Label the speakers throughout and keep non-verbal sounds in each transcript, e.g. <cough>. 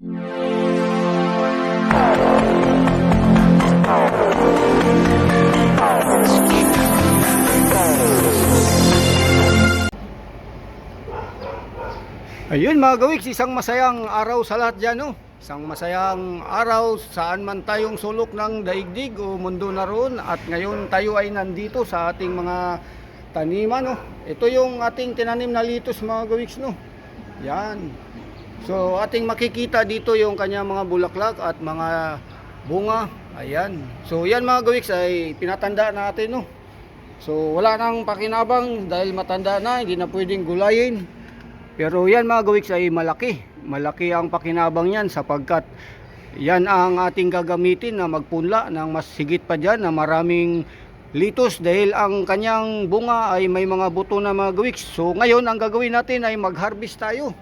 Speaker 1: Ayun mga gawiks, isang masayang araw sa lahat dyan, no? Isang masayang araw saan man tayong sulok ng daigdig o mundo na roon at ngayon tayo ay nandito sa ating mga taniman, no? Ito yung ating tinanim na litos mga gawiks, no? Yan. So ating makikita dito yung kanyang mga bulaklak at mga bunga. Ayan. So yan mga gawiks ay pinatanda natin, no? So wala nang pakinabang dahil matanda na, hindi na pwedeng gulayin. Pero yan mga gawiks ay malaki. Malaki ang pakinabang yan sapagkat yan ang ating gagamitin na magpunla ng mas higit pa dyan na maraming litos dahil ang kanyang bunga ay may mga buto na mga gawiks. So ngayon ang gagawin natin ay mag-harvest tayo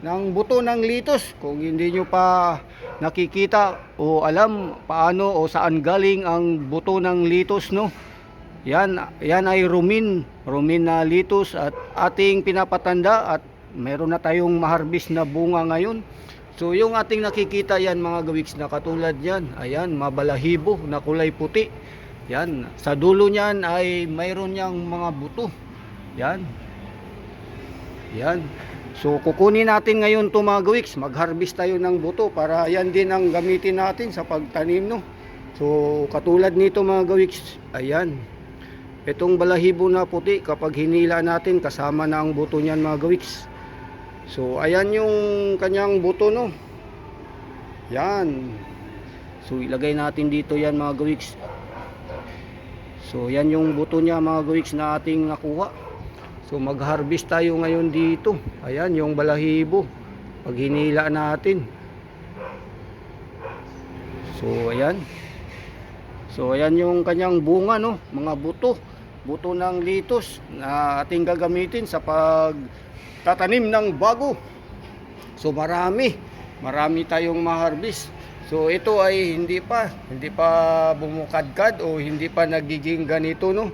Speaker 1: ng buto ng litos. Kung hindi nyo pa nakikita o alam paano o saan galing ang buto ng litos no. Yan, yan ay rumin, rumin na litos at ating pinapatanda at meron na tayong maharbis na bunga ngayon. So yung ating nakikita yan mga gawiks na katulad yan, ayan, mabalahibo na kulay puti. Yan, sa dulo niyan ay mayroon niyang mga buto. Yan. Yan. So kukunin natin ngayon to mga gawiks, mag-harvest tayo ng buto para yan din ang gamitin natin sa pagtanim no. So katulad nito mga gawiks, ayan. Itong balahibo na puti kapag hinila natin kasama na ang buto niyan mga gawiks. So ayan yung kanyang buto no. Yan. So ilagay natin dito yan mga gawiks. So yan yung buto niya mga gawiks na ating nakuha. So mag-harvest tayo ngayon dito. Ayan yung balahibo. Pag hinila natin. So ayan. So ayan yung kanyang bunga no, mga buto. Buto ng litos na ating gagamitin sa pag tatanim ng bago. So marami, marami tayong ma-harvest. So ito ay hindi pa, hindi pa bumukadkad o hindi pa nagiging ganito no.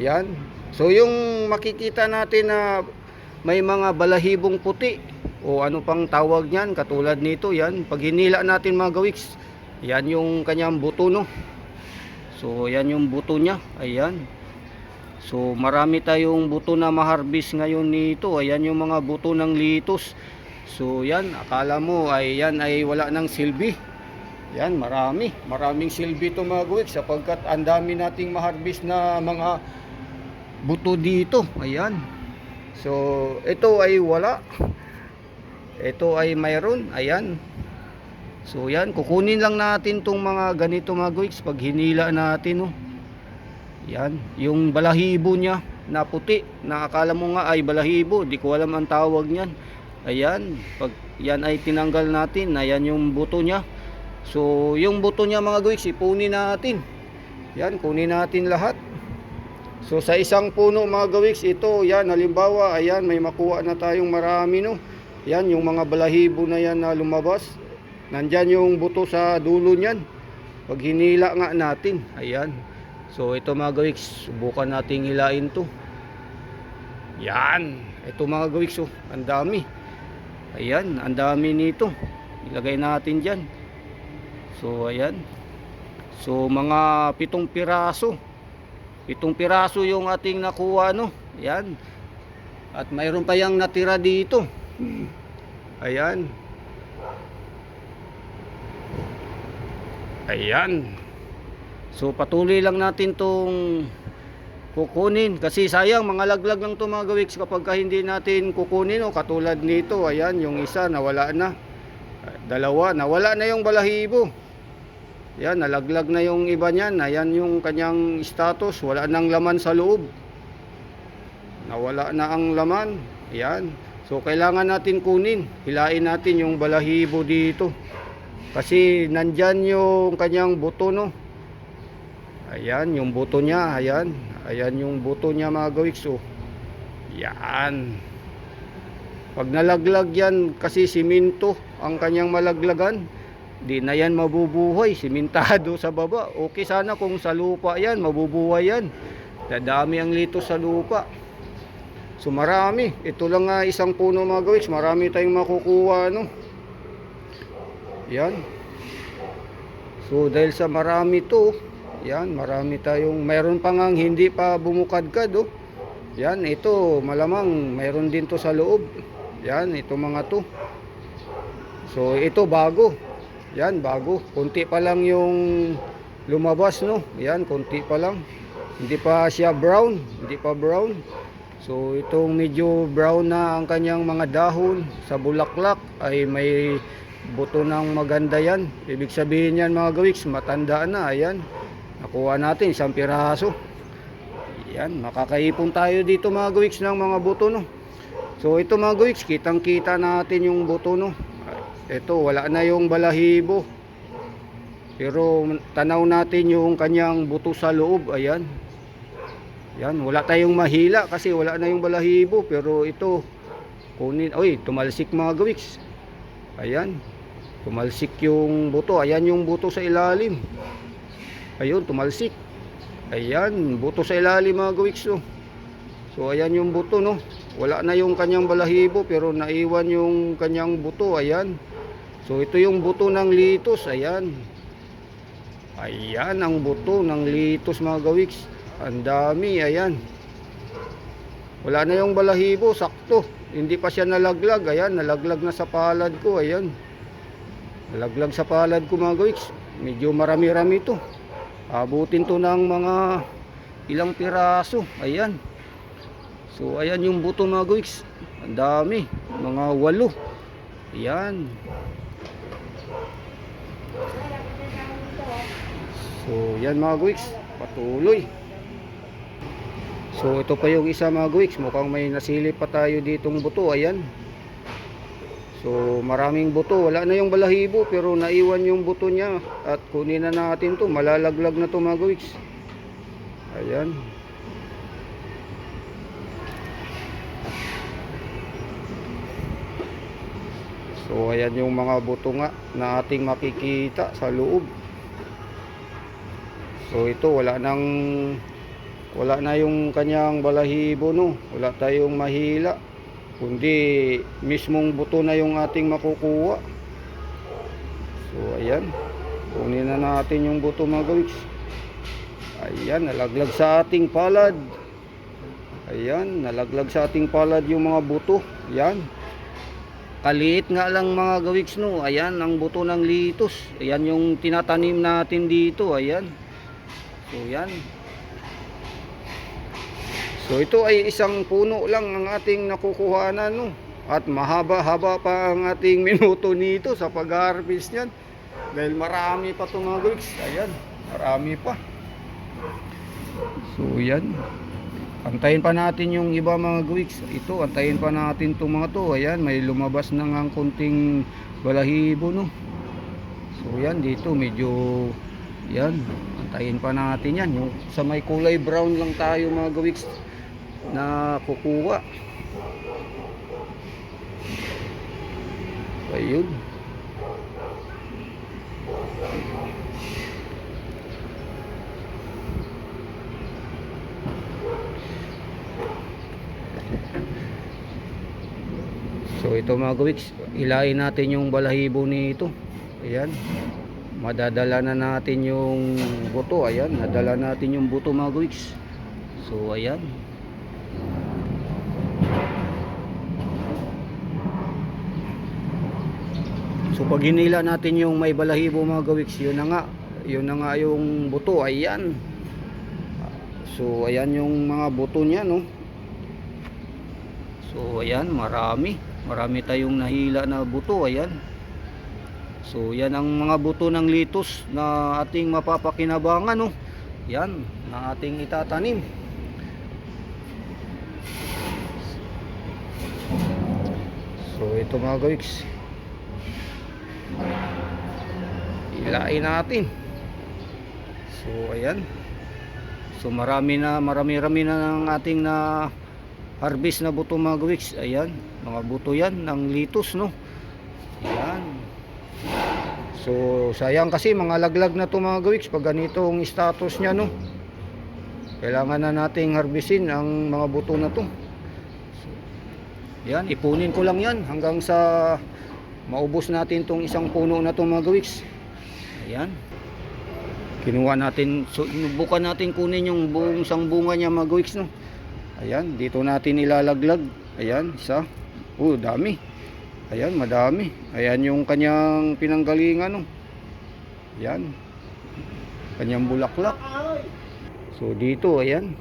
Speaker 1: Yan. So yung makikita natin na may mga balahibong puti o ano pang tawag niyan katulad nito yan. Pag hinila natin mga gawiks, yan yung kanyang buto no. So yan yung buto niya. Ayan. So marami tayong buto na maharbis ngayon nito. Ayan yung mga buto ng litos. So yan, akala mo ay yan ay wala ng silbi. Yan, marami. Maraming silbi ito mga guwik sapagkat ang dami nating maharbis na mga buto dito. Ayan. So ito ay wala. Ito ay mayroon. Ayan. So yan, kukunin lang natin tong mga ganito mga guwiks pag hinila natin. Oh. Yan, yung balahibo niya na puti, na akala mo nga ay balahibo, di ko alam ang tawag niyan. Ayan, pag yan ay tinanggal natin, ayan yung buto niya. So, yung buto niya mga guwiks, ipunin natin. Yan, kunin natin lahat. So, sa isang puno mga gawiks, ito, yan, halimbawa, ayan, may makuha na tayong marami, no. Yan, yung mga balahibo na yan na lumabas. Nandyan yung buto sa dulo niyan. Pag hinila nga natin, ayan. So ito mga gawiks, subukan nating hilain to. Yan. Ito mga gawiks, oh, ang dami. Ayan, ang dami nito. Ilagay natin dyan. So ayan. So mga pitong piraso. Pitong piraso yung ating nakuha, no? Yan. At mayroon pa yung natira dito. Ayan. Ayan. So patuloy lang natin tong kukunin kasi sayang mga laglag lang to mga gawiks kapag ka hindi natin kukunin o katulad nito ayan yung isa nawala na dalawa nawala na yung balahibo yan nalaglag na yung iba niyan. Ayan yung kanyang status. Wala nang laman sa loob. Nawala na ang laman. Yan. So kailangan natin kunin. Hilain natin yung balahibo dito. Kasi nandyan yung kanyang buto no? Ayan, yung buto niya, ayan. Ayan yung buto niya mga gawiks, oh. Yan. Pag nalaglag yan, kasi siminto ang kanyang malaglagan, di na yan mabubuhay, simentado sa baba. Okay sana kung sa lupa yan, mabubuhay yan. Dadami ang lito sa lupa. So marami. Ito lang nga isang puno mga gawiks, marami tayong makukuha, no. Yan. So dahil sa marami to, yan, marami tayong, mayroon pa ngang hindi pa bumukadkad oh. Yan, ito malamang mayroon din to sa loob. Yan, ito mga to. So ito bago. Yan, bago. Kunti pa lang yung lumabas no. Yan, kunti pa lang. Hindi pa siya brown, hindi pa brown. So itong medyo brown na ang kanyang mga dahon sa bulaklak ay may buto ng maganda yan. Ibig sabihin yan mga gawiks, matanda na. Ayan, nakuha natin isang piraso. Yan, makakaipon tayo dito mga gawiks ng mga buto no. So ito mga gawiks, kitang kita natin yung buto no. Ito, wala na yung balahibo. Pero tanaw natin yung kanyang buto sa loob. Ayan. Yan, wala tayong mahila kasi wala na yung balahibo. Pero ito, kunin. Oy, tumalsik mga gawiks. Ayan. Tumalsik yung buto. Ayan yung buto sa ilalim. Ayun, tumalsik. Ayan, buto sa ilalim mga gawiks. Oh. So ayan yung buto no. Wala na yung kanyang balahibo pero naiwan yung kanyang buto. Ayan. So ito yung buto ng litos. Ayan. Ayan ang buto ng litos mga gawiks. Ang dami. Ayan. Wala na yung balahibo. Sakto. Hindi pa siya nalaglag. Ayan. Nalaglag na sa palad ko. Ayan. Nalaglag sa palad ko mga gawiks. Medyo marami-rami to. Abutin to ng mga ilang piraso. Ayan. So ayan yung buto mga guys. Ang dami, mga walo. Ayan. So yan mga guys, patuloy. So ito pa yung isa mga guys, mukhang may nasilip pa tayo ditong buto. Ayan. So maraming buto, wala na yung balahibo pero naiwan yung buto niya at kunin na natin to, malalaglag na to mga guys. Ayan. So ayan yung mga buto nga na ating makikita sa loob. So ito wala nang wala na yung kanyang balahibo no. Wala tayong mahila. Kundi mismong buto na yung ating makukuha. So ayan. Kunin na natin yung buto mga gawiks. Ayan, nalaglag sa ating palad. Ayan, nalaglag sa ating palad yung mga buto. Ayan. Kaliit nga lang mga gawiks no. Ayan ang buto ng litos. Ayan yung tinatanim natin dito. Ayan. So yan. So ito ay isang puno lang ang ating nakukuhanan no. At mahaba-haba pa ang ating <laughs> minuto nito sa pag-harvest niyan. Dahil marami pa ito mga gawiks. Ayan. Marami pa. So yan. Antayin pa natin yung iba mga gawiks. Ito, antayin pa natin itong mga to. Ayan, may lumabas na nga konting balahibo, no? So, yan, dito, medyo, yan, antayin pa natin yan. Yung sa may kulay brown lang tayo mga gawiks na kukuha. Ayun. So ito mga gawiks, ilain natin yung balahibo nito. Ayan. Madadala na natin yung buto. Ayan, nadala natin yung buto mga gawiks. So ayan. So pag hinila natin yung may balahibo mga gawiks, yun na nga. Yun na nga yung buto. Ayan. So ayan yung mga buto niya no. So ayan, marami. Marami tayong nahila na buto, ayan. So yan ang mga buto ng litos na ating mapapakinabangan, no. Yan, na ating itatanim. So ito mga gawiks. Ilain natin. So ayan. So marami na marami-rami na ng ating na harvest na buto mga gawiks. Ayan, mga buto yan ng litos no. Ayan. So sayang kasi mga laglag na to mga gawiks pag ganito ang status niya no. Kailangan na nating harvestin ang mga buto na to. So, ipunin ko lang yan hanggang sa maubos natin tong isang puno na to mga gawiks. Ayan. Kinuha natin, so, bukan natin kunin yung buong isang bunga niya mga gawiks, no? Ayan, dito natin ilalaglag. Ayan, isa. Oh, dami. Ayan, madami. Ayan yung kanyang pinanggalingan, no? Ayan. Kanyang bulaklak. So, dito, ayan.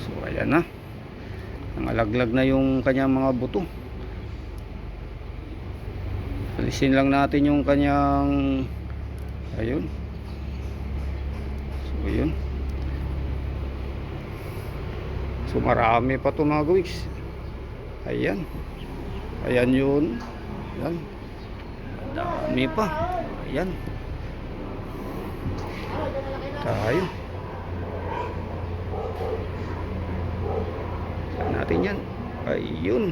Speaker 1: So, ayan na. Nangalaglag na yung kanyang mga buto. Alisin lang natin yung kanyang ayun. Ayun. So, marami pa ito mga gawiks. Ayan. Ayan yun. Ayan. Dami pa. Ayan. Tayo. Saan natin yan? Ayun.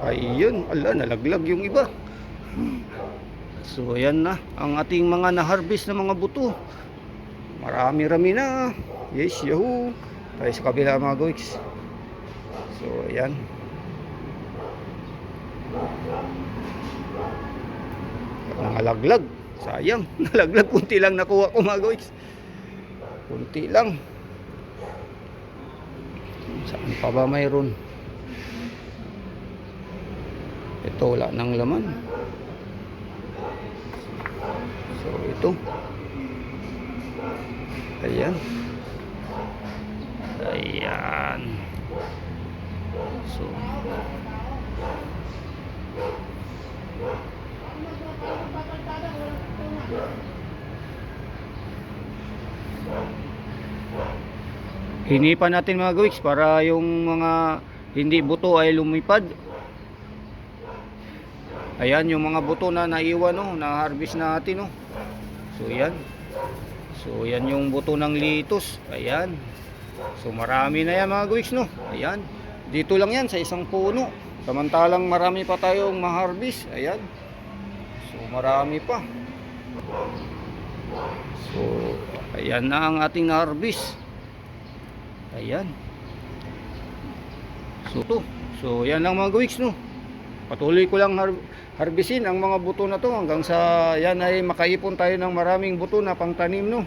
Speaker 1: Ayun. Ala, nalaglag yung iba. So, ayan na. Ang ating mga na-harvest na mga buto. Marami-rami na. Yes, yahoo. Tayo sa kabila mga goiks. So, ayan. Nangalaglag. Sayang. <laughs> Nalaglag. Kunti lang nakuha ko mga goiks. Kunti lang. Saan pa ba mayroon? Ito wala nang laman. So ito. Ayan. Ayan. So Hinipan natin mga gawiks para yung mga hindi buto ay lumipad. Ayan yung mga buto na naiwan no, na harvest natin no. So yan. So yan yung buto ng litos. Ayan. So marami na yan mga gawiks no. Ayan. Dito lang yan sa isang puno. Samantalang marami pa tayong ma-harvest. Ayan. So marami pa. So ayan na ang ating na-harvest. Ayan. So to. So yan lang mga gawiks no. Patuloy ko lang har harbisin ang mga buto na to hanggang sa yan ay makaipon tayo ng maraming buto na pangtanim no.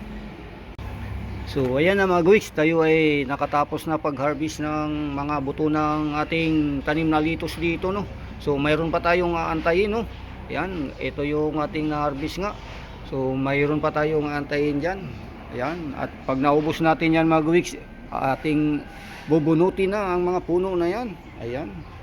Speaker 1: So ayan na mga gawiks, tayo ay nakatapos na pag-harvest ng mga buto ng ating tanim na litos dito no. So mayroon pa tayong aantayin no. Yan, ito yung ating na-harvest nga. So mayroon pa tayong aantayin diyan. Ayan, at pag naubos natin yan mga gawiks, ating bubunutin na ang mga puno na yan. Ayan.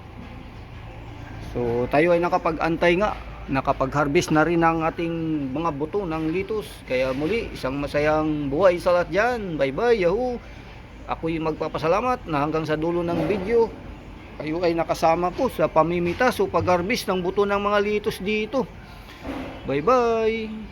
Speaker 1: So tayo ay nakapag-antay nga, nakapag-harvest na rin ang ating mga buto ng litos. Kaya muli, isang masayang buhay sa lahat dyan. Bye bye, yahoo! Ako'y magpapasalamat na hanggang sa dulo ng video, kayo ay nakasama ko sa pamimitas o pag-harvest ng buto ng mga litos dito. Bye bye!